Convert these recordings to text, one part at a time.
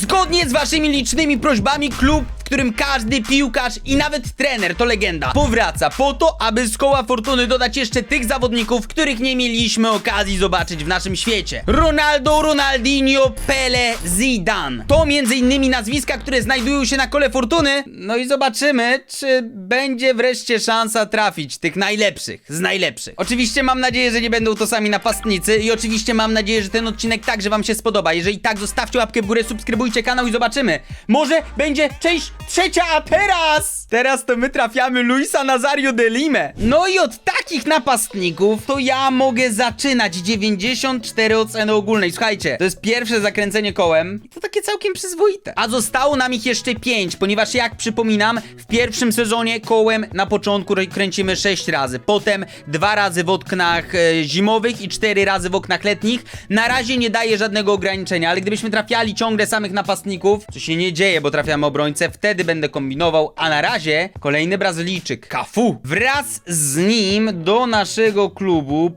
Zgodnie z waszymi licznymi prośbami klub, którym każdy piłkarz i nawet trener to legenda, powraca po to, aby z koła fortuny dodać jeszcze tych zawodników, których nie mieliśmy okazji zobaczyć w naszym świecie. Ronaldo, Ronaldinho, Pele, Zidane. To między innymi nazwiska, które znajdują się na kole fortuny. No i zobaczymy, czy będzie wreszcie szansa trafić tych najlepszych z najlepszych. Oczywiście mam nadzieję, że nie będą to sami napastnicy i oczywiście mam nadzieję, że ten odcinek także wam się spodoba. Jeżeli tak, zostawcie łapkę w górę, subskrybujcie kanał i zobaczymy. Może będzie część trzecia, a teraz... Teraz to my trafiamy Luisa Nazario de Lime. No i od takich napastników to ja mogę zaczynać 94 oceny ogólnej. Słuchajcie, to jest pierwsze zakręcenie kołem i to takie całkiem przyzwoite. A zostało nam ich jeszcze 5, ponieważ jak przypominam, w pierwszym sezonie kołem na początku kręcimy 6 razy, potem 2 razy w oknach e, zimowych i 4 razy w oknach letnich. Na razie nie daje żadnego ograniczenia, ale gdybyśmy trafiali ciągle samych napastników, co się nie dzieje, bo trafiamy obrońcę, wtedy będę kombinował, a na razie kolejny Brazylijczyk, Cafu. Wraz z nim do naszego klubu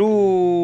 powędruje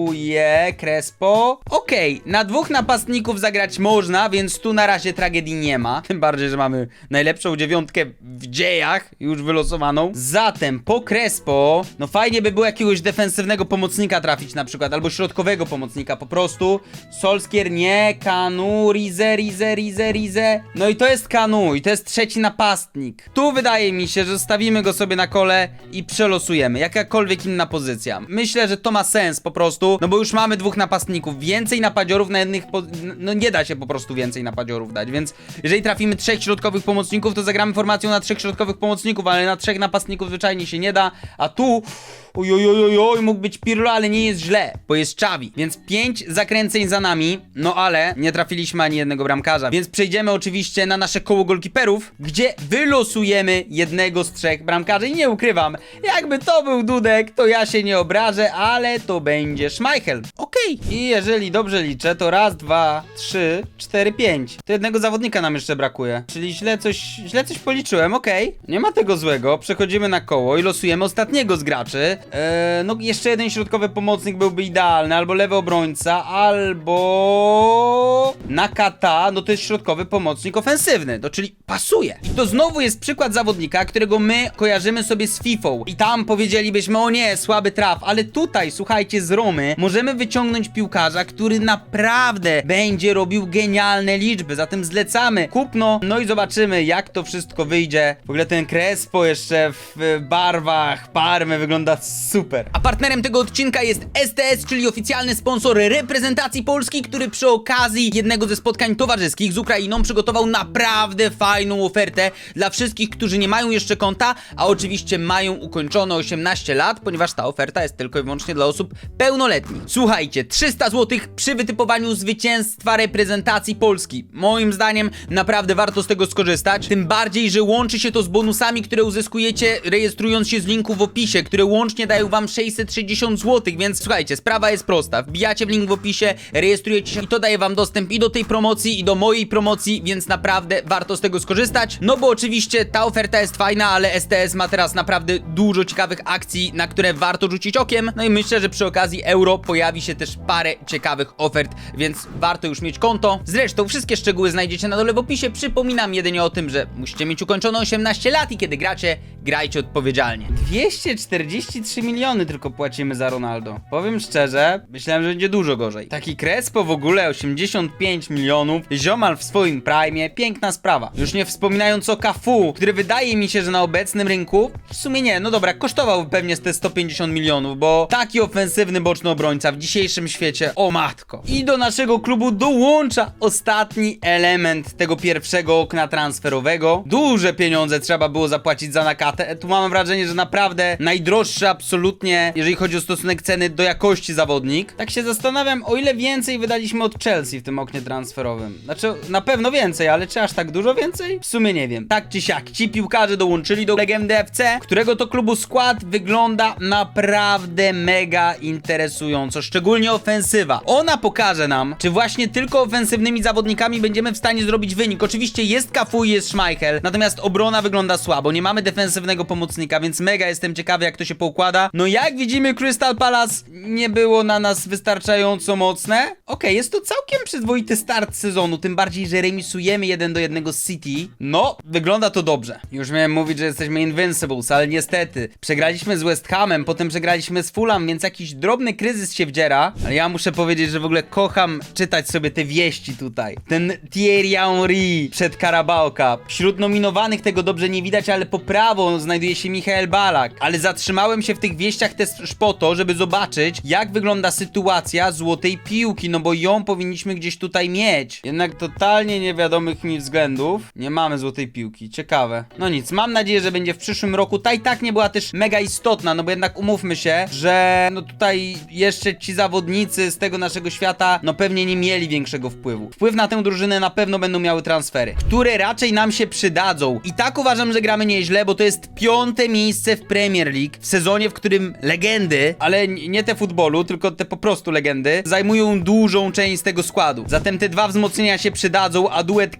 Crespo. Okej, na dwóch napastników zagrać można, więc tu na razie tragedii nie ma. Tym bardziej, że mamy najlepszą dziewiątkę w dziejach, już wylosowaną. Zatem po Crespo, no fajnie by było jakiegoś defensywnego pomocnika trafić na przykład, albo środkowego pomocnika po prostu. Solskier nie, Kanu, Rize, Rize, Rize, Rize. No i to jest Kanu i to jest trzeci napastnik. Tu wydaje mi się, że stawimy go sobie na kole i przelosujemy. Jakakolwiek inna pozycja. Myślę, że to ma sens po prostu, no bo już mamy dwóch napastników. Więcej napadziorów na jednych, po... no nie da się po prostu więcej napadziorów dać, więc jeżeli trafimy trzech środkowych pomocników, to zagramy formacją na trzech środkowych pomocników, ale na trzech napastników zwyczajnie się nie da, a tu Oj, oj, oj, oj, oj, mógł być Pirlo, ale nie jest źle, bo jest Czawi. Więc pięć zakręceń za nami, no ale nie trafiliśmy ani jednego bramkarza. Więc przejdziemy oczywiście na nasze koło golkiperów, gdzie wylosujemy jednego z trzech bramkarzy. I nie ukrywam, jakby to był Dudek, to ja się nie obrażę, ale to będzie Schmeichel. Okej. I jeżeli dobrze liczę, to raz, dwa, trzy, cztery, pięć. To jednego zawodnika nam jeszcze brakuje. Czyli źle coś, źle coś policzyłem, okej. Nie ma tego złego. Przechodzimy na koło i losujemy ostatniego z graczy. Eee, no jeszcze jeden środkowy pomocnik byłby idealny, albo lewy obrońca, albo Nakata, no to jest środkowy pomocnik ofensywny, to czyli pasuje. I to znowu jest przykład zawodnika, którego my kojarzymy sobie z FIFA. I tam powiedzielibyśmy, o nie, słaby traf, ale tutaj, słuchajcie, z Romy możemy wyciągnąć piłkarza, który naprawdę będzie robił genialne liczby, zatem zlecamy kupno, no i zobaczymy, jak to wszystko wyjdzie. W ogóle ten Crespo jeszcze w barwach Parmy wygląda super. A partnerem tego odcinka jest STS, czyli oficjalny sponsor reprezentacji Polski, który przy okazji jednego ze spotkań towarzyskich z Ukrainą przygotował naprawdę fajną ofertę dla wszystkich, którzy nie mają jeszcze konta, a oczywiście mają ukończone 18 lat, ponieważ ta oferta jest tylko i wyłącznie dla osób pełnoletnich. Słuchajcie, 300 zł przy wytypowaniu zwycięstwa reprezentacji Polski. Moim zdaniem naprawdę warto z tego skorzystać, tym bardziej, że łączy się to z bonusami, które uzyskujecie rejestrując się z linku w opisie, które łącznie dają wam 660 zł, więc słuchajcie, sprawa jest prosta. Wbijacie w link w opisie, rejestrujecie się i to daje wam dostęp i do tej promocji, i do mojej promocji, więc naprawdę warto z tego skorzystać. No bo oczywiście ta oferta jest fajna, ale STS ma teraz naprawdę dużo ciekawych akcji, na które warto rzucić okiem. No i myślę, że przy okazji euro pojawi się też parę ciekawych ofert, więc warto już mieć konto. Zresztą wszystkie szczegóły znajdziecie na dole w opisie. Przypominam jedynie o tym, że musicie mieć ukończone 18 lat i kiedy gracie, grajcie odpowiedzialnie. 243 miliony tylko płacimy za Ronaldo. Powiem szczerze, myślałem, że będzie dużo gorzej. Taki Crespo w ogóle 85 milionów, ziomal w swoim prime, piękna sprawa. Już nie wspominając o Cafu, który wydaje mi się, że na obecnym rynku, w sumie nie, no dobra, kosztował pewnie te 150 milionów, bo taki ofensywny boczny obrońca w dzisiejszym świecie, o matko. I do naszego klubu dołącza ostatni element tego pierwszego okna transferowego. Duże pieniądze trzeba było zapłacić za nakatę. Tu mam wrażenie, że naprawdę najdroższy absolutnie, jeżeli chodzi o stosunek ceny do jakości zawodnik. Tak się zastanawiam, o ile więcej wydaliśmy od Chelsea w tym oknie transferowym. Znaczy, na pewno więcej, ale czy aż tak dużo więcej? W sumie nie wiem. Tak czy siak, ci piłkarze dołączyli do Legendy FC, którego to klubu skład wygląda naprawdę mega interesująco, szczególnie ofensywa. Ona pokaże nam, czy właśnie tylko ofensywnymi zawodnikami będziemy w stanie zrobić wynik. Oczywiście jest Cafu i jest Schmeichel, natomiast obrona wygląda słabo, nie mamy defensywnego pomocnika, więc mega jestem ciekawy jak to się poukłada. No jak widzimy Crystal Palace nie było na nas wystarczająco mocne. Okej, jest to całkiem przyzwoity start sezonu, tym bardziej, że remisujemy 1 do 1 z City. No, wygląda to dobrze. Już miałem mówić, że jesteśmy Invincibles, ale niestety przegraliśmy z West Hamem, potem przegraliśmy z Fulham, więc jakiś drobny kryzys się wdziera. Ale ja muszę powiedzieć, że w ogóle kocham czytać sobie te wieści tutaj. Ten Thierry Henry przed Carabao Cup. Wśród nominowanych tego dobrze nie widać, ale po prawo znajduje się Michael Balak. Ale zatrzymałem się w tych wieściach też po to, żeby zobaczyć, jak wygląda sytuacja złotej piłki, no bo ją powinniśmy gdzieś tutaj mieć. Jednak totalnie niewiadomych mi względów nie mamy złotej piłki. Ciekawe. No nic, mam nadzieję, że będzie w przyszłym roku. Ta i tak nie była też mega istotna, no bo jednak umówmy się, że no tutaj jeszcze ci zawodnicy z tego naszego świata, no pewnie nie mieli większego wpływu. Wpływ na tę drużynę na pewno będą miały transfery, które raczej nam się przydadzą. I tak uważam, że gramy nieźle, bo to jest piąte miejsce w Premier League w sezonie, w którym legendy, ale nie te futbolu, tylko te po prostu legendy, zajmują dużą część tego składu. Zatem te dwa wzmocnienia się przydadzą, a duet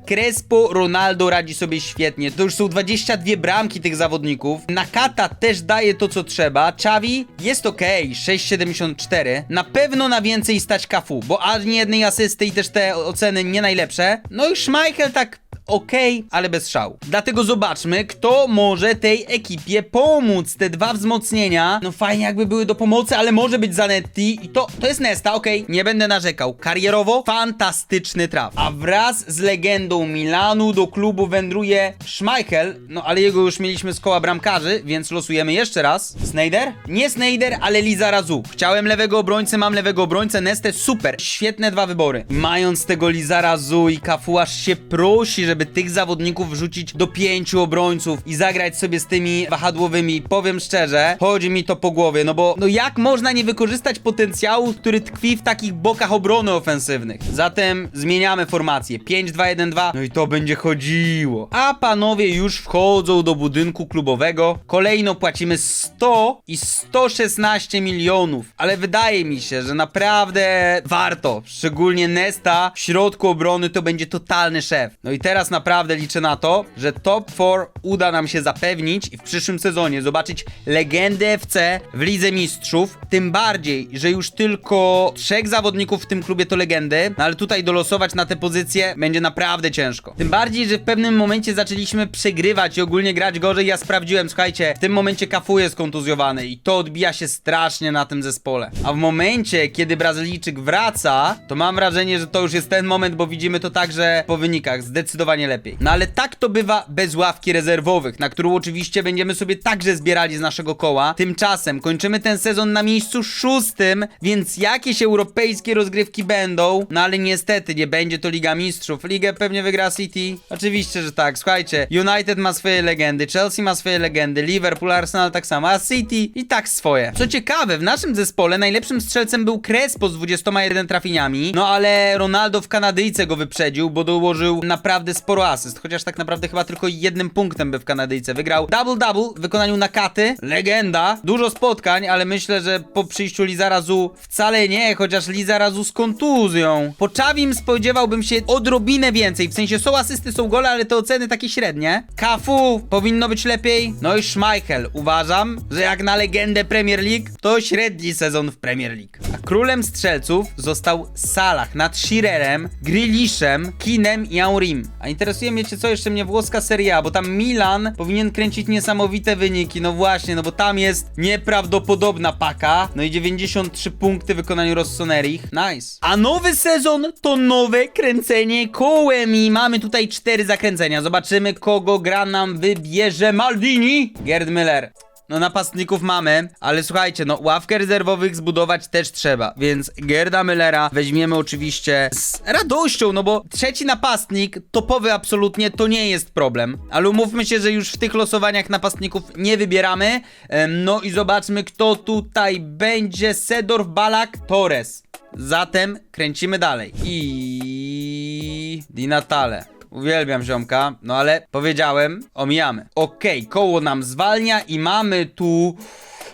Crespo-Ronaldo radzi sobie świetnie. To już są 22 bramki tych zawodników. Nakata też daje to, co trzeba. Xavi jest ok, 6,74. Na pewno na więcej stać Cafu, bo ani jednej asysty i też te oceny nie najlepsze. No i Schmeichel tak okej, ale bez szału. Dlatego zobaczmy, kto może tej ekipie pomóc. Te dwa wzmocnienia, no fajnie jakby były do pomocy, ale może być Zanetti i to, to jest Nesta, okej, nie będę narzekał. Karierowo fantastyczny traf. A wraz z legendą Milanu do klubu wędruje Schmeichel, no ale jego już mieliśmy z koła bramkarzy, więc losujemy jeszcze raz. Snyder? Nie Snyder, ale Liza Razu. Chciałem lewego obrońcę, mam lewego obrońcę, Nestę, super. Świetne dwa wybory. Mając tego Liza Razu i Cafu aż się prosi, żeby tych zawodników wrzucić do pięciu obrońców i zagrać sobie z tymi wahadłowymi. Powiem szczerze, chodzi mi to po głowie, no bo no jak można nie wykorzystać potencjału, który tkwi w takich bokach obrony ofensywnych? Zatem zmieniamy formację. 5-2-1-2. No i to będzie chodziło. A panowie już wchodzą do budynku klubowego. Kolejno płacimy 100 i 116 milionów. Ale wydaje mi się, że naprawdę warto. Szczególnie Nesta w środku obrony to będzie totalny szef. No i teraz naprawdę liczę na to, że top 4 uda nam się zapewnić i w przyszłym sezonie zobaczyć legendę FC w Lidze Mistrzów. Tym bardziej, że już tylko trzech zawodników w tym klubie to legendy, no ale tutaj dolosować na te pozycje będzie naprawdę ciężko. Tym bardziej, że w pewnym momencie zaczęliśmy przegrywać i ogólnie grać gorzej. Ja sprawdziłem, słuchajcie, w tym momencie Cafu jest kontuzjowany i to odbija się strasznie na tym zespole. A w momencie, kiedy Brazylijczyk wraca, to mam wrażenie, że to już jest ten moment, bo widzimy to także po wynikach. Zdecydowanie lepiej. No ale tak to bywa bez ławki rezerwowych, na którą oczywiście będziemy sobie także zbierali z naszego koła. Tymczasem kończymy ten sezon na miejscu szóstym, więc jakieś europejskie rozgrywki będą, no ale niestety nie będzie to Liga Mistrzów. Ligę pewnie wygra City. Oczywiście, że tak. Słuchajcie, United ma swoje legendy, Chelsea ma swoje legendy, Liverpool, Arsenal tak samo, a City i tak swoje. Co ciekawe, w naszym zespole najlepszym strzelcem był Crespo z 21 trafieniami, no ale Ronaldo w Kanadyjce go wyprzedził, bo dołożył naprawdę sporo asyst, chociaż tak naprawdę chyba tylko jednym punktem by w Kanadyjce wygrał. Double-double w wykonaniu Nakaty, legenda, dużo spotkań, ale myślę, że po przyjściu Lizarazu wcale nie, chociaż Lizarazu z kontuzją. Po Czawim spodziewałbym się odrobinę więcej, w sensie są asysty, są gole, ale te oceny takie średnie. Kafu powinno być lepiej, no i Schmeichel. Uważam, że jak na legendę Premier League, to średni sezon w Premier League. Królem strzelców został Salah nad Shearerem, Grealishem, Kinem i Aurim. A interesuje mnie co jeszcze mnie włoska Serie A, bo tam Milan powinien kręcić niesamowite wyniki. No właśnie, no bo tam jest nieprawdopodobna paka. No i 93 punkty w wykonaniu Rossonerich. Nice. A nowy sezon to nowe kręcenie kołem i mamy tutaj cztery zakręcenia. Zobaczymy kogo gra nam wybierze Maldini. Gerd Müller. No napastników mamy, ale słuchajcie, no ławkę rezerwowych zbudować też trzeba, więc Gerda Müllera weźmiemy oczywiście z radością, no bo trzeci napastnik, topowy absolutnie, to nie jest problem. Ale umówmy się, że już w tych losowaniach napastników nie wybieramy. No i zobaczmy, kto tutaj będzie. Sedorf, Balak, Torres. Zatem kręcimy dalej. I... Di Natale. Uwielbiam ziomka, no ale powiedziałem, omijamy. Okej, koło nam zwalnia i mamy tu...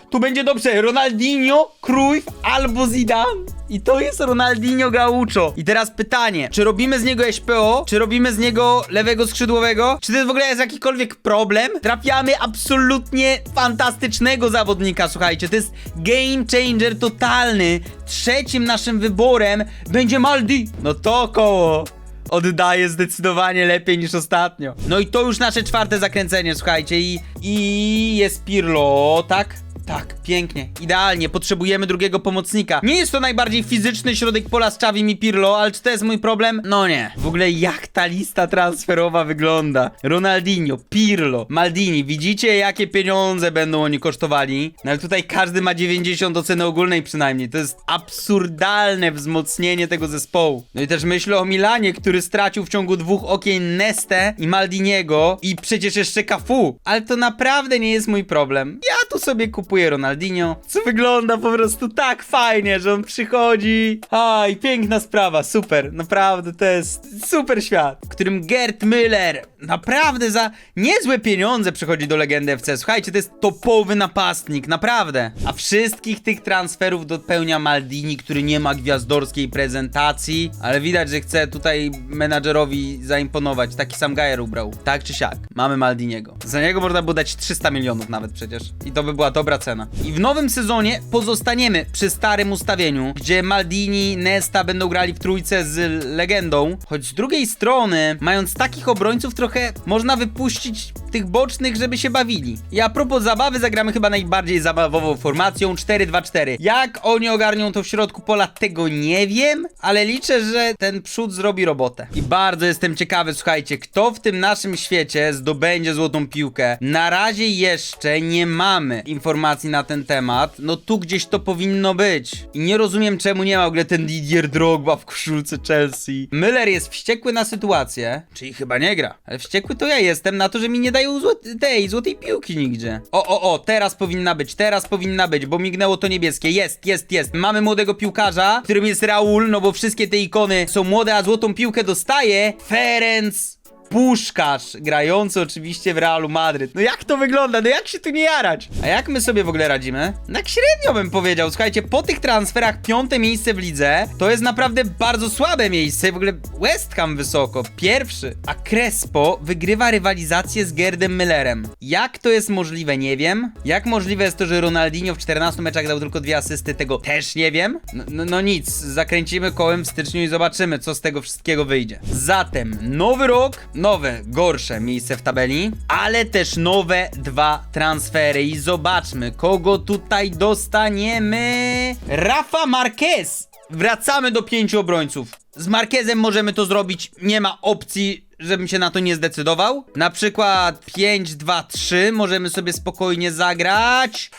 Tu będzie dobrze, Ronaldinho, Cruyff albo Zidane. I to jest Ronaldinho Gaucho. I teraz pytanie, czy robimy z niego SPO, czy robimy z niego lewego skrzydłowego? Czy to w ogóle jest jakikolwiek problem? Trafiamy absolutnie fantastycznego zawodnika, słuchajcie, to jest game changer totalny. Trzecim naszym wyborem będzie Maldi. No to koło oddaje zdecydowanie lepiej niż ostatnio. No i to już nasze czwarte zakręcenie, słuchajcie, i, i jest Pirlo, tak? Tak, pięknie, idealnie, potrzebujemy drugiego pomocnika. Nie jest to najbardziej fizyczny środek pola z Czawim i Pirlo, ale czy to jest mój problem? No nie. W ogóle jak ta lista transferowa wygląda? Ronaldinho, Pirlo, Maldini, widzicie jakie pieniądze będą oni kosztowali? No ale tutaj każdy ma 90 oceny ogólnej przynajmniej, to jest absurdalne wzmocnienie tego zespołu. No i też myślę o Milanie, który stracił w ciągu dwóch okien Nestę i Maldiniego i przecież jeszcze Cafu. Ale to naprawdę nie jest mój problem. Ja tu sobie kupuję Ronaldinho, co wygląda po prostu tak fajnie, że on przychodzi. Aj, piękna sprawa, super. Naprawdę to jest super świat, w którym Gerd Müller naprawdę za niezłe pieniądze przychodzi do legendy FC. Słuchajcie, to jest topowy napastnik, naprawdę. A wszystkich tych transferów dopełnia Maldini, który nie ma gwiazdorskiej prezentacji, ale widać, że chce tutaj menadżerowi zaimponować. Taki sam Gajer ubrał. Tak czy siak. Mamy Maldiniego. Za niego można było dać 300 milionów nawet przecież. I to by była dobra cena. I w nowym sezonie pozostaniemy przy starym ustawieniu, gdzie Maldini, Nesta będą grali w trójce z legendą. Choć z drugiej strony, mając takich obrońców, trochę można wypuścić tych bocznych, żeby się bawili. I a propos zabawy, zagramy chyba najbardziej zabawową formacją 4-2-4. Jak oni ogarnią to w środku pola, tego nie wiem, ale liczę, że ten przód zrobi robotę. I bardzo jestem ciekawy, słuchajcie, kto w tym naszym świecie zdobędzie złotą piłkę. Na razie jeszcze nie mamy informacji na ten temat. No tu gdzieś to powinno być. I nie rozumiem, czemu nie ma w ogóle ten Didier Drogba w koszulce Chelsea. Müller jest wściekły na sytuację, czyli chyba nie gra. Ale wściekły to ja jestem na to, że mi nie dają złot- tej złotej piłki nigdzie. O, o, o, teraz powinna być, teraz powinna być, bo mignęło to niebieskie. Jest, jest, jest. Mamy młodego piłkarza, którym jest Raul, no bo wszystkie te ikony są młode, a złotą piłkę dostaje Ferenc Puszkarz, grający oczywiście w Realu Madryt. No jak to wygląda? No jak się tu nie jarać? A jak my sobie w ogóle radzimy? Tak średnio bym powiedział. Słuchajcie, po tych transferach piąte miejsce w lidze to jest naprawdę bardzo słabe miejsce. W ogóle West Ham wysoko, pierwszy. A Crespo wygrywa rywalizację z Gerdem Müllerem. Jak to jest możliwe? Nie wiem. Jak możliwe jest to, że Ronaldinho w 14 meczach dał tylko dwie asysty? Tego też nie wiem. No, no, no nic, zakręcimy kołem w styczniu i zobaczymy, co z tego wszystkiego wyjdzie. Zatem, nowy rok, nowe, gorsze miejsce w tabeli, ale też nowe dwa transfery i zobaczmy, kogo tutaj dostaniemy. Rafa Marquez! Wracamy do pięciu obrońców. Z Marquezem możemy to zrobić, nie ma opcji, żebym się na to nie zdecydował. Na przykład 5-2-3 możemy sobie spokojnie zagrać.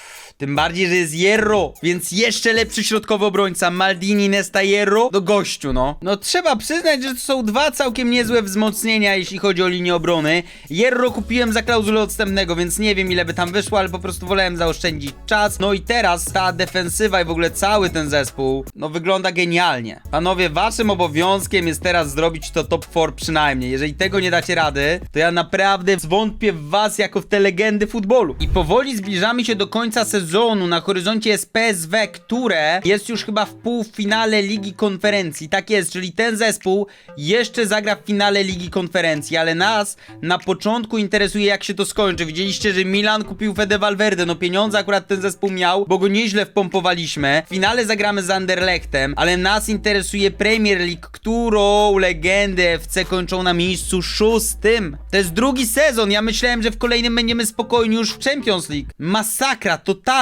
Tym bardziej, że jest Hierro, więc jeszcze lepszy środkowy obrońca. Maldini, Nesta, Hierro. Do gościu, no. No trzeba przyznać, że to są dwa całkiem niezłe wzmocnienia, jeśli chodzi o linię obrony. Hierro kupiłem za klauzulę odstępnego, więc nie wiem ile by tam wyszło, ale po prostu wolałem zaoszczędzić czas. No i teraz ta defensywa i w ogóle cały ten zespół, no wygląda genialnie. Panowie, waszym obowiązkiem jest teraz zrobić to top 4 przynajmniej. Jeżeli tego nie dacie rady, to ja naprawdę zwątpię w was jako w te legendy futbolu. I powoli zbliżamy się do końca sezonu. Na horyzoncie jest PSW, które jest już chyba w półfinale Ligi Konferencji. Tak jest, czyli ten zespół jeszcze zagra w finale Ligi Konferencji, ale nas na początku interesuje jak się to skończy. Widzieliście, że Milan kupił Fede Valverde, no pieniądze akurat ten zespół miał, bo go nieźle wpompowaliśmy. W finale zagramy z Anderlechtem, ale nas interesuje Premier League, którą legendy FC kończą na miejscu szóstym. To jest drugi sezon, ja myślałem, że w kolejnym będziemy spokojni już w Champions League. Masakra, totalna.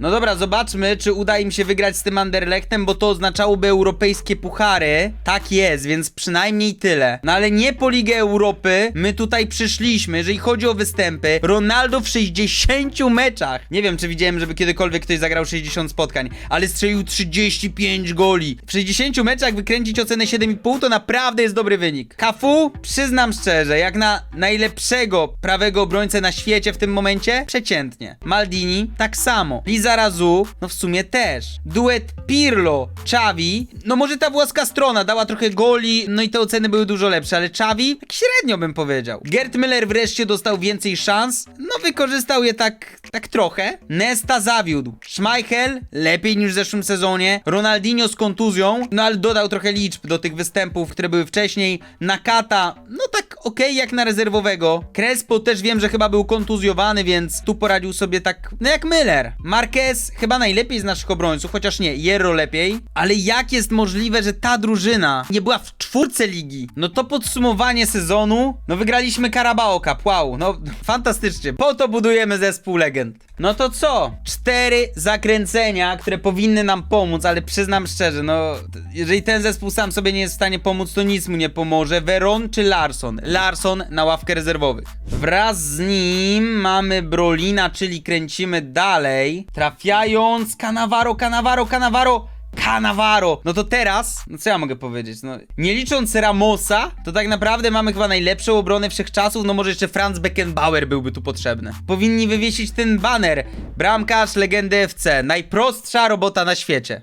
No dobra, zobaczmy, czy uda im się wygrać z tym Anderlechtem, bo to oznaczałoby europejskie puchary. Tak jest, więc przynajmniej tyle. No ale nie po Ligę Europy, my tutaj przyszliśmy, jeżeli chodzi o występy. Ronaldo w 60 meczach. Nie wiem, czy widziałem, żeby kiedykolwiek ktoś zagrał 60 spotkań, ale strzelił 35 goli. W 60 meczach wykręcić ocenę 7,5 to naprawdę jest dobry wynik. Cafu, przyznam szczerze, jak na najlepszego prawego obrońcę na świecie w tym momencie, przeciętnie. Maldini, tak samo. Samo. Liza no w sumie też. Duet Pirlo, Xavi, no może ta włoska strona dała trochę goli, no i te oceny były dużo lepsze, ale Xavi tak średnio bym powiedział. Gerd Müller wreszcie dostał więcej szans, no wykorzystał je tak, tak trochę. Nesta zawiódł. Schmeichel lepiej niż w zeszłym sezonie. Ronaldinho z kontuzją, no ale dodał trochę liczb do tych występów, które były wcześniej. Nakata, no tak okej jak na rezerwowego. Crespo też wiem, że chyba był kontuzjowany, więc tu poradził sobie tak, no jak Miller. Marquez chyba najlepiej z naszych obrońców, chociaż nie, Hierro lepiej. Ale jak jest możliwe, że ta drużyna nie była w czwórce ligi? No to podsumowanie sezonu, no wygraliśmy Carabao Cup, wow, no fantastycznie. Po to budujemy zespół legend. No to co? Cztery zakręcenia, które powinny nam pomóc, ale przyznam szczerze, no jeżeli ten zespół sam sobie nie jest w stanie pomóc, to nic mu nie pomoże. Veron czy Larson? Larson na ławkę rezerwowych. Wraz z nim mamy Brolina, czyli kręcimy dalej, trafiając Canavaro, Canavaro, Canavaro. Cannavaro! No to teraz, no co ja mogę powiedzieć? No, nie licząc Ramosa, to tak naprawdę mamy chyba najlepszą obronę wszechczasów, no może jeszcze Franz Beckenbauer byłby tu potrzebny. Powinni wywiesić ten baner. Bramkarz legendy FC. Najprostsza robota na świecie.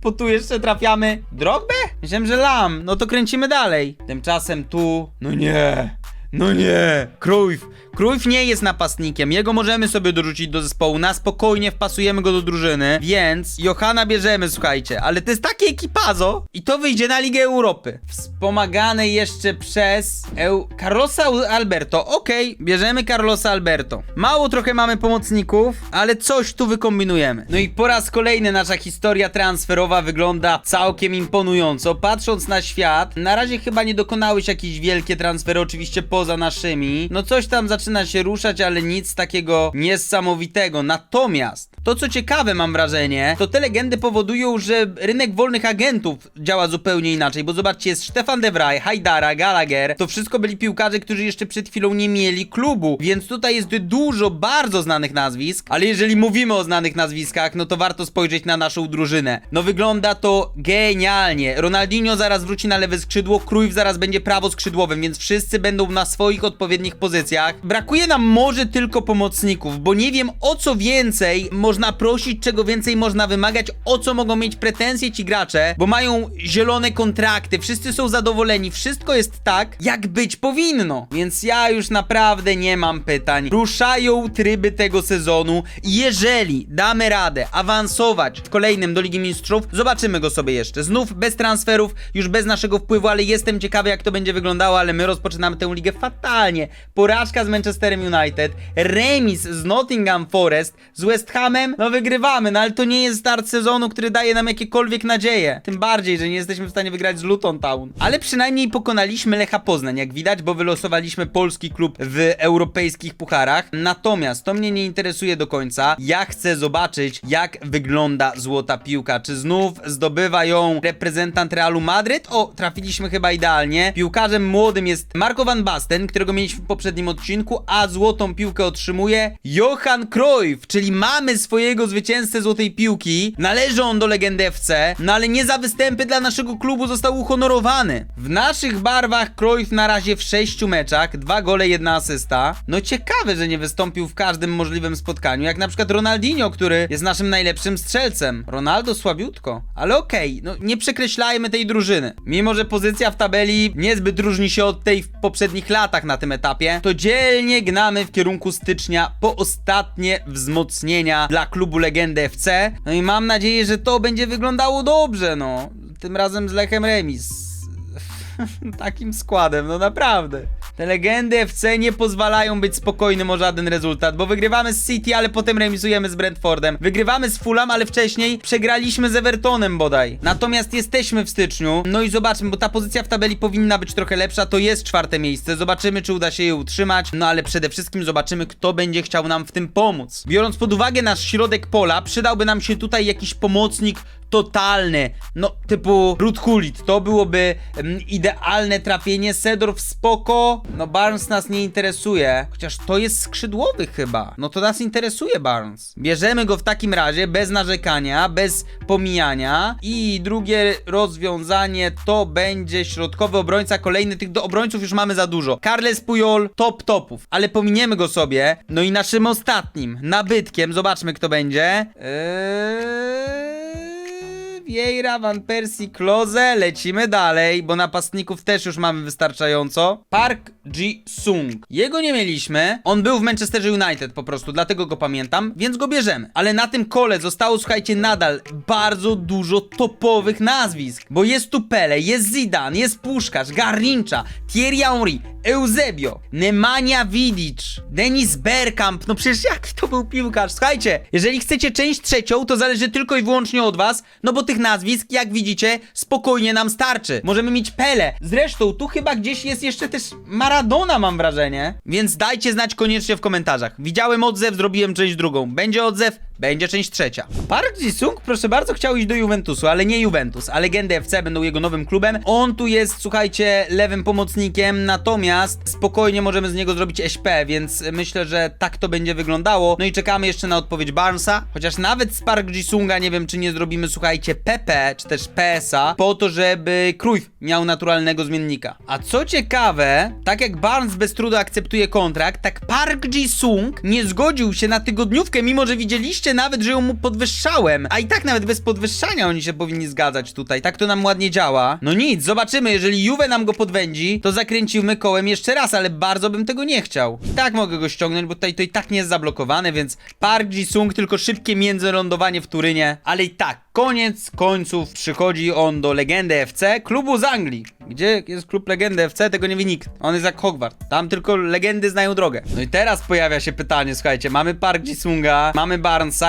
Po tu jeszcze trafiamy Drogbę? Myślałem, że Lam. No to kręcimy dalej. Tymczasem tu... No nie. No nie, Cruyff. Cruyff nie jest napastnikiem, jego możemy sobie dorzucić do zespołu, na spokojnie wpasujemy go do drużyny, więc Johana bierzemy, słuchajcie, ale to jest takie ekipazo i to wyjdzie na Ligę Europy. Wspomagane jeszcze przez Eu... Carlosa Alberto, okej, bierzemy Carlosa Alberto. Mało trochę mamy pomocników, ale coś tu wykombinujemy. No i po raz kolejny nasza historia transferowa wygląda całkiem imponująco. Patrząc na świat, na razie chyba nie dokonały się jakieś wielkie transfery, oczywiście poza naszymi. No coś tam zaczyna się ruszać, ale nic takiego niesamowitego. Natomiast to co ciekawe mam wrażenie, to te legendy powodują, że rynek wolnych agentów działa zupełnie inaczej, bo zobaczcie, jest Stefan de Vrij, Hajdara, Gallagher, to wszystko byli piłkarze, którzy jeszcze przed chwilą nie mieli klubu, więc tutaj jest dużo bardzo znanych nazwisk, ale jeżeli mówimy o znanych nazwiskach, no to warto spojrzeć na naszą drużynę. No wygląda to genialnie. Ronaldinho zaraz wróci na lewe skrzydło, Cruyff zaraz będzie prawo skrzydłowym, więc wszyscy będą na swoich odpowiednich pozycjach. Brakuje nam może tylko pomocników, bo nie wiem o co więcej można prosić, czego więcej można wymagać, o co mogą mieć pretensje ci gracze, bo mają zielone kontrakty, wszyscy są zadowoleni, wszystko jest tak, jak być powinno. Więc ja już naprawdę nie mam pytań. Ruszają tryby tego sezonu jeżeli damy radę awansować w kolejnym do Ligi Mistrzów, zobaczymy go sobie jeszcze. Znów bez transferów, już bez naszego wpływu, ale jestem ciekawy jak to będzie wyglądało, ale my rozpoczynamy tę ligę fatalnie. Porażka z Manchesterem United, remis z Nottingham Forest, z West Hamem, no wygrywamy, no ale to nie jest start sezonu, który daje nam jakiekolwiek nadzieję. Tym bardziej, że nie jesteśmy w stanie wygrać z Luton Town. Ale przynajmniej pokonaliśmy Lecha Poznań, jak widać, bo wylosowaliśmy polski klub w europejskich pucharach. Natomiast to mnie nie interesuje do końca. Ja chcę zobaczyć, jak wygląda złota piłka. Czy znów zdobywa ją reprezentant Realu Madryt? O, trafiliśmy chyba idealnie. Piłkarzem młodym jest Marco van Basten, którego mieliśmy w poprzednim odcinku, a złotą piłkę otrzymuje Johan Cruyff, czyli mamy swojego zwycięzcę złotej piłki. Należy on do legendy no ale nie za występy dla naszego klubu został uhonorowany. W naszych barwach Cruyff na razie w sześciu meczach, dwa gole, jedna asysta. No ciekawe, że nie wystąpił w każdym możliwym spotkaniu, jak na przykład Ronaldinho, który jest naszym najlepszym strzelcem. Ronaldo słabiutko, ale okej, no nie przekreślajmy tej drużyny. Mimo, że pozycja w tabeli niezbyt różni się od tej w poprzednich latach na tym etapie, to dzielnie gnamy w kierunku stycznia po ostatnie wzmocnienia dla klubu Legendy FC. No i mam nadzieję, że to będzie wyglądało dobrze, no. Tym razem z Lechem Remis. Takim składem, no naprawdę. Te legendy FC nie pozwalają być spokojnym o żaden rezultat, bo wygrywamy z City, ale potem remisujemy z Brentfordem. Wygrywamy z Fulham, ale wcześniej przegraliśmy z Evertonem bodaj. Natomiast jesteśmy w styczniu, no i zobaczmy, bo ta pozycja w tabeli powinna być trochę lepsza, to jest czwarte miejsce. Zobaczymy, czy uda się je utrzymać, no ale przede wszystkim zobaczymy, kto będzie chciał nam w tym pomóc. Biorąc pod uwagę nasz środek pola, przydałby nam się tutaj jakiś pomocnik totalny, no typu Ruth Hulit, to byłoby mm, idealne trafienie, Sedorf spoko, no Barnes nas nie interesuje, chociaż to jest skrzydłowy chyba, no to nas interesuje Barnes. Bierzemy go w takim razie, bez narzekania, bez pomijania. I drugie rozwiązanie to będzie środkowy obrońca, kolejny tych do obrońców już mamy za dużo. Carles Puyol, top topów, ale pominiemy go sobie, no i naszym ostatnim nabytkiem, zobaczmy kto będzie. Eee... Vieira, Van Persie, Kloze, lecimy dalej, bo napastników też już mamy wystarczająco. Park Ji-sung. Jego nie mieliśmy, on był w Manchesterze United po prostu, dlatego go pamiętam, więc go bierzemy. Ale na tym kole zostało, słuchajcie, nadal bardzo dużo topowych nazwisk, bo jest tu Pele, jest Zidane, jest Puszkarz, Garrincha, Thierry Henry, Eusebio, Nemanja Vidic, Denis Bergkamp, no przecież jaki to był piłkarz, słuchajcie, jeżeli chcecie część trzecią, to zależy tylko i wyłącznie od was, no bo tych nazwisk, jak widzicie, spokojnie nam starczy. Możemy mieć Pele, zresztą tu chyba gdzieś jest jeszcze też Maradona, mam wrażenie, więc dajcie znać koniecznie w komentarzach. Widziałem odzew, zrobiłem część drugą, będzie odzew, będzie część trzecia. Park Ji-sung, proszę bardzo, chciał iść do Juventusu, ale nie Juventus, a Legendy FC będą jego nowym klubem. On tu jest, słuchajcie, lewym pomocnikiem, natomiast spokojnie możemy z niego zrobić SP, więc myślę, że tak to będzie wyglądało. No i czekamy jeszcze na odpowiedź Barnesa, chociaż nawet z Park Ji-sunga nie wiem, czy nie zrobimy, słuchajcie, PP, czy też PSA, po to, żeby Cruyff miał naturalnego zmiennika. A co ciekawe, tak jak Barnes bez trudu akceptuje kontrakt, tak Park Ji-sung nie zgodził się na tygodniówkę, mimo że widzieliście nawet, że ją mu podwyższałem. A i tak nawet bez podwyższania oni się powinni zgadzać tutaj. Tak to nam ładnie działa. No nic, zobaczymy. Jeżeli Juve nam go podwędzi, to zakręcimy kołem jeszcze raz, ale bardzo bym tego nie chciał. I tak mogę go ściągnąć, bo tutaj to i tak nie jest zablokowane, więc Park Ji-sung tylko szybkie międzylądowanie w Turynie. Ale i tak, koniec końców przychodzi on do Legendy FC, klubu z Anglii. Gdzie jest klub Legendy FC, tego nie wie nikt. On jest jak Hogwart. Tam tylko legendy znają drogę. No i teraz pojawia się pytanie, słuchajcie, mamy Park Ji-sunga, mamy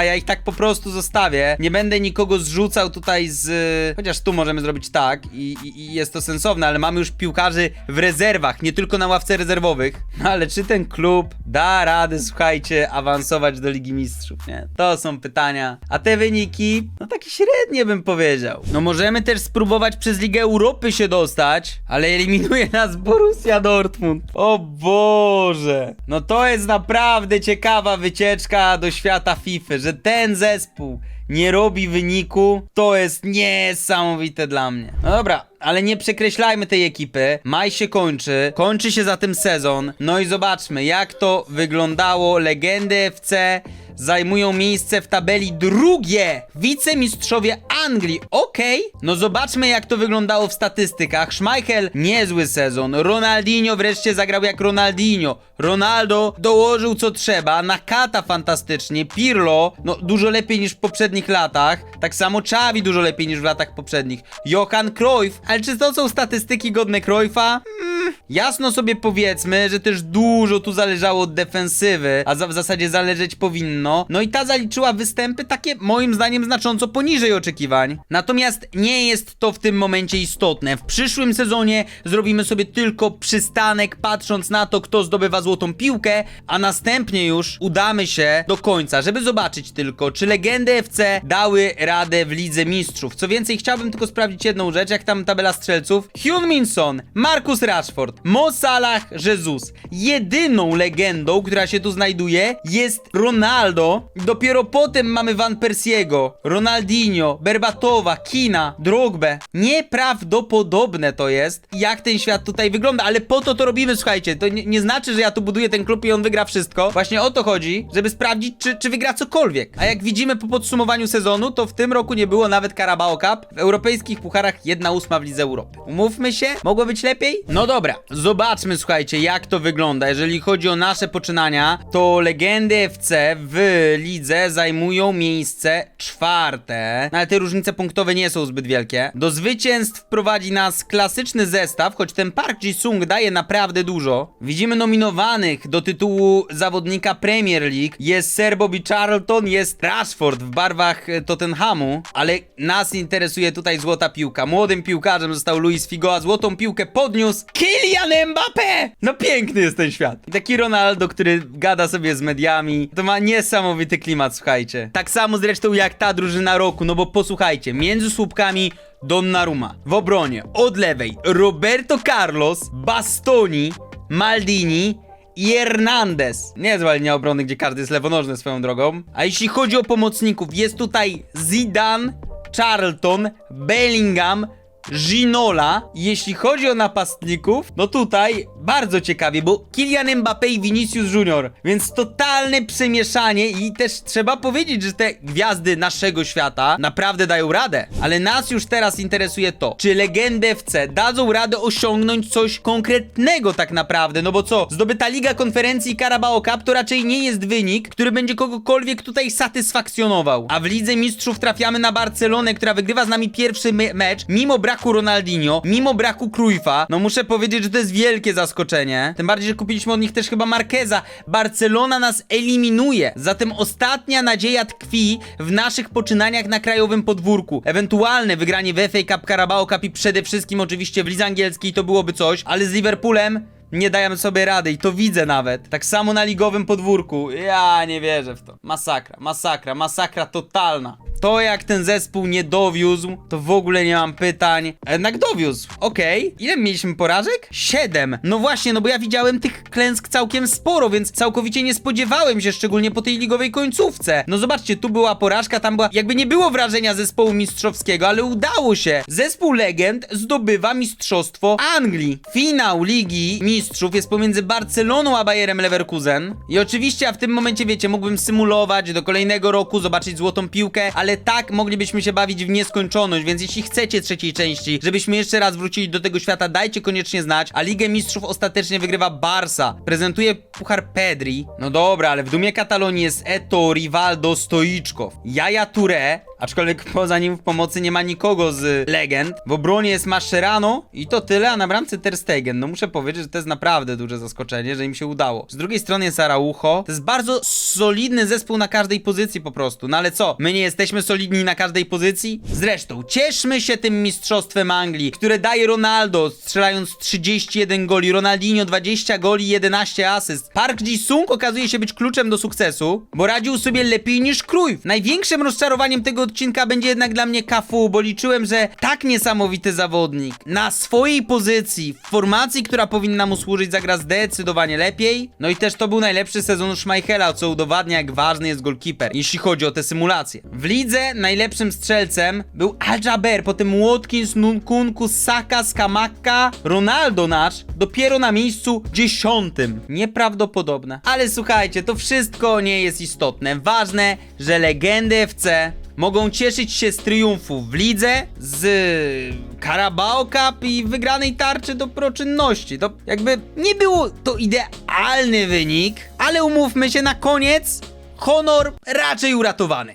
Ja ich tak po prostu zostawię. Nie będę nikogo zrzucał tutaj z... Chociaż tu możemy zrobić tak i, i, i jest to sensowne, ale mamy już piłkarzy w rezerwach, nie tylko na ławce rezerwowych. No ale czy ten klub da radę, słuchajcie, awansować do Ligi Mistrzów, nie? To są pytania. A te wyniki, no takie średnie bym powiedział. No możemy też spróbować przez Ligę Europy się dostać, ale eliminuje nas Borussia Dortmund. O Boże. No to jest naprawdę ciekawa wycieczka do świata FIFA, że ten zespół nie robi wyniku, to jest niesamowite dla mnie. No dobra, ale nie przekreślajmy tej ekipy. Maj się kończy, kończy się za tym sezon. No i zobaczmy, jak to wyglądało. Legendy FC zajmują miejsce w tabeli drugie. Wicemistrzowie Anglii, okej. No zobaczmy, jak to wyglądało w statystykach. Schmeichel, niezły sezon. Ronaldinho wreszcie zagrał jak Ronaldinho. Ronaldo dołożył co trzeba. Nakata fantastycznie. Pirlo, no dużo lepiej niż w poprzednich latach. Tak samo Xavi dużo lepiej niż w latach poprzednich. Johan Cruyff, ale czy to są statystyki godne Cruyffa? Mm, jasno sobie powiedzmy, że też dużo tu zależało od defensywy, a w zasadzie zależeć powinno. No i ta zaliczyła występy takie moim zdaniem znacząco poniżej oczekiwań. Natomiast nie jest to w tym momencie istotne. W przyszłym sezonie zrobimy sobie tylko przystanek patrząc na to, kto zdobywa złotą piłkę, a następnie już udamy się do końca, żeby zobaczyć tylko, czy legendy FC dały radę w Lidze Mistrzów. Co więcej, chciałbym tylko sprawdzić jedną rzecz, jak tam tabela strzelców. Hyun Min Son, Marcus Rashford, Mo Salah, Jesus. Jedyną legendą, która się tu znajduje jest Ronaldo. Dopiero potem mamy Van Persiego, Ronaldinho, Berbatowa, Kina, Drogbę. Nieprawdopodobne to jest, jak ten świat tutaj wygląda, ale po to to robimy, słuchajcie. To nie, nie znaczy, że ja tu buduję ten klub i on wygra wszystko. Właśnie o to chodzi, żeby sprawdzić, czy, czy wygra cokolwiek. A jak widzimy po podsumowaniu sezonu, to w tym roku nie było nawet Carabao Cup. W europejskich pucharach 1 ósma w Lidze Europy. Umówmy się, mogło być lepiej? No dobra, zobaczmy, słuchajcie, jak to wygląda. Jeżeli chodzi o nasze poczynania, to legendy FC w lidze zajmują miejsce czwarte. No Ale te różnice punktowe nie są zbyt wielkie. Do zwycięstw prowadzi nas klasyczny zestaw, choć ten Park Ji-sung daje naprawdę dużo. Widzimy nominowanych do tytułu zawodnika Premier League. Jest Sir Bobby Charlton, jest Rashford w barwach e, Tottenhamu, ale nas interesuje tutaj złota piłka. Młodym piłkarzem został Luis Figo, a złotą piłkę podniósł Kylian Mbappé! No piękny jest ten świat. I taki Ronaldo, który gada sobie z mediami. To ma niesamowity klimat, słuchajcie. Tak samo zresztą jak ta drużyna roku, no bo posłuchajcie słuchajcie, między słupkami Donnarumma. W obronie od lewej Roberto Carlos, Bastoni, Maldini i Hernandez. Niezła linia obrony, gdzie każdy jest lewonożny swoją drogą. A jeśli chodzi o pomocników, jest tutaj Zidane, Charlton, Bellingham, Ginola. Jeśli chodzi o napastników, no tutaj bardzo ciekawie, bo Kylian Mbappé i Vinicius Junior, więc totalne przemieszanie i też trzeba powiedzieć, że te gwiazdy naszego świata naprawdę dają radę. Ale nas już teraz interesuje to, czy legendy FC dadzą radę osiągnąć coś konkretnego tak naprawdę, no bo co, zdobyta Liga Konferencji Carabao Cup to raczej nie jest wynik, który będzie kogokolwiek tutaj satysfakcjonował. A w Lidze Mistrzów trafiamy na Barcelonę, która wygrywa z nami pierwszy me mecz, mimo braku Ronaldinho, mimo braku Cruyffa. No muszę powiedzieć, że to jest wielkie zaskoczenie. Tym bardziej, że kupiliśmy od nich też chyba Marqueza. Barcelona nas eliminuje. Zatem ostatnia nadzieja tkwi w naszych poczynaniach na krajowym podwórku. Ewentualne wygranie w FA Cup, Carabao Cup i przede wszystkim oczywiście w lidze angielskiej to byłoby coś, ale z Liverpoolem nie dajemy sobie rady i to widzę nawet. Tak samo na ligowym podwórku. Ja nie wierzę w to. Masakra, masakra, masakra totalna. To jak ten zespół nie dowiózł, to w ogóle nie mam pytań. Jednak dowiózł. Okej. Ile mieliśmy porażek? Siedem. No właśnie, no bo ja widziałem tych klęsk całkiem sporo, więc całkowicie nie spodziewałem się, szczególnie po tej ligowej końcówce. No zobaczcie, tu była porażka, tam była. Jakby nie było wrażenia zespołu mistrzowskiego, ale udało się. Zespół legend zdobywa mistrzostwo Anglii. Finał Ligi Mistrzów jest pomiędzy Barceloną a Bayerem Leverkusen. I oczywiście, a w tym momencie, wiecie, mógłbym symulować do kolejnego roku, zobaczyć złotą piłkę, ale tak moglibyśmy się bawić w nieskończoność, więc jeśli chcecie trzeciej części, żebyśmy jeszcze raz wrócili do tego świata, dajcie koniecznie znać. A Ligę Mistrzów ostatecznie wygrywa Barsa. Prezentuje puchar Pedri. No dobra, ale w dumie Katalonii jest Eto, Rivaldo, Stoiczkow. Jaja Touré, aczkolwiek poza nim w pomocy nie ma nikogo z legend. W obronie jest Mascherano i to tyle, a na bramce Ter Stegen. No muszę powiedzieć, że to jest naprawdę duże zaskoczenie, że im się udało. Z drugiej strony jest Araujo. To jest bardzo solidny zespół na każdej pozycji po prostu. No ale co, my nie jesteśmy solidni na każdej pozycji? Zresztą, cieszmy się tym mistrzostwem Anglii, które daje Ronaldo, strzelając 31 goli, Ronaldinho 20 goli, 11 asyst. Park Ji-sung okazuje się być kluczem do sukcesu, bo radził sobie lepiej niż Cruyff. Największym rozczarowaniem tego odcinka będzie jednak dla mnie Cafu, bo liczyłem, że tak niesamowity zawodnik na swojej pozycji, w formacji, która powinna mu służyć, zagra zdecydowanie lepiej. No i też to był najlepszy sezon Schmeichela, co udowadnia, jak ważny jest golkeeper, jeśli chodzi o te symulacje. W lidze najlepszym strzelcem był Al-Jaber, potem Watkins, Nkunku, Saka, Skamaka, Ronaldo nasz, dopiero na miejscu dziesiątym. Nieprawdopodobne. Ale słuchajcie, to wszystko nie jest istotne. Ważne, że legendy FC mogą cieszyć się z triumfów w lidze, z Carabao Cup i wygranej tarczy do proczynności. To jakby nie było to idealny wynik, ale umówmy się na koniec, honor raczej uratowany.